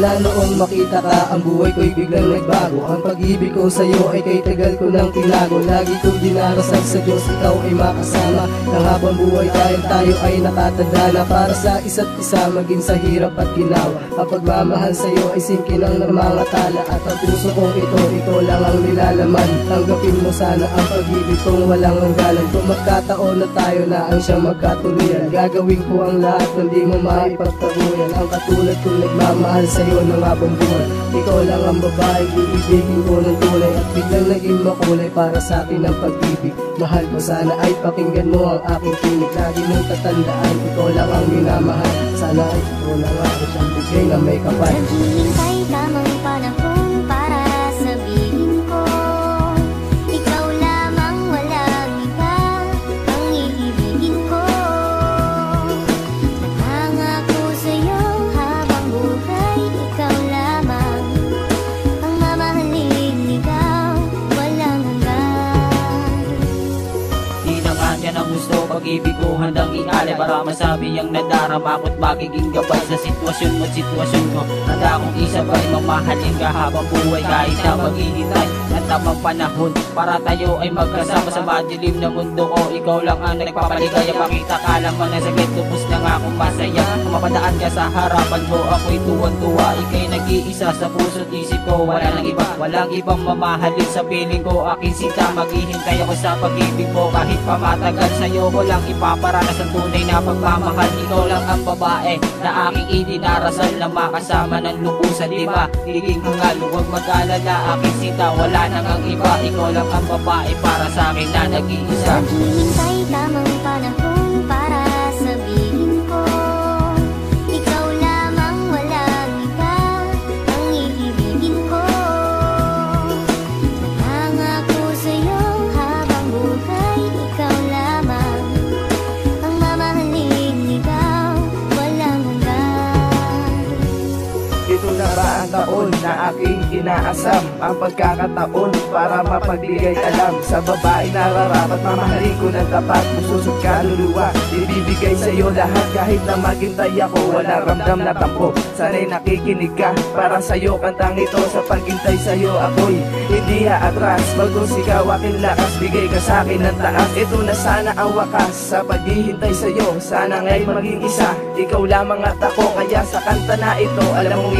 Mula noong makita ka, ang buhay ko'y biglang nagbago? Ang pag-ibig ko sa'yo ay kay tagal ko nang tinago. Lagi kong dinarasal sa Diyos, ikaw ay makasama. Nang habang buhay dahil tayo ay nakatanda na Para sa isa't isa, maging sa hirap at ginawa. Ang pagmamahal sa'yo ay singkin ng mga tala At ang puso kong ito, ito lang ang nilalaman. Tanggapin mo sana ang pag-ibig kong walang hangganan Kung magkataon na tayo na ang siyang magkatuluyan Gagawin ko ang lahat, hindi mo maipagtaguyan Ang katulad kong nagmamahal sa'yo ng habang buhay Ikaw lang ang babae, iibigin ko ng tunay At biglang naging makulay para sa akin ang pag-ibig. Mahal ko sana ay pakinggan mo ang aking tinig. Lagi mong tatandaan, ikaw lang ang minamahal. Sana ay ikaw lang ang siyang bigay na may kapal. Naghihintay tamang panahon Pag-ibig ko handang ialay Para masabi ang nadarama ko't magiging gabay Sa sitwasyon mo't sitwasyon ko. Handa akong isabay Mamahalin ka habang buhay Kahit na maghihintay ng tamang panahon. Para tayo ay magkasama sa madilim na mundo ko Ikaw lang ang nagpapaligaya. Pakita ka naman ang sakit Tupos na nga akong masaya. Mapadaan ka sa harapan ko Ako'y tuwan-tuwa. Ika'y nag-iisa sa puso't isip ko Wala nang iba. Walang ibang mamahalin sa piling ko. Aking sita Maghihintay ako sa pag-ibig mo. Kahit pa matagal sa'yo ko lang ang tunay na pagmamahal. Ikaw lang ang babae na aking idinarasal Na makasama ng lubusan Diba? Higing hangal Huwag mag-alala Aking sita Wala nang ang iba. Ikaw lang ang babae para sa akin na nag-iisa. Naghihintay tamang panahon Ito na ba ang taon na aking inaasam Ang pagkakataon para mapagbigay alam Sa babae nararapat mamahalin ko ng tapat Pususot kaluluwa Ibibigay sa'yo lahat kahit na maghintay ako Wala ramdam na tampo. Sana'y nakikinig ka Para sa'yo kantang ito. Sa paghintay sa'yo ako'y hindi aatras. Bagos ikaw aking lakas Bigay ka sa'kin ng taas. Ito na sana ang wakas Sa paghihintay sa'yo. Sana nga'y maging isa Ikaw lamang at ako. Kaya sa kanta na ito Alam mong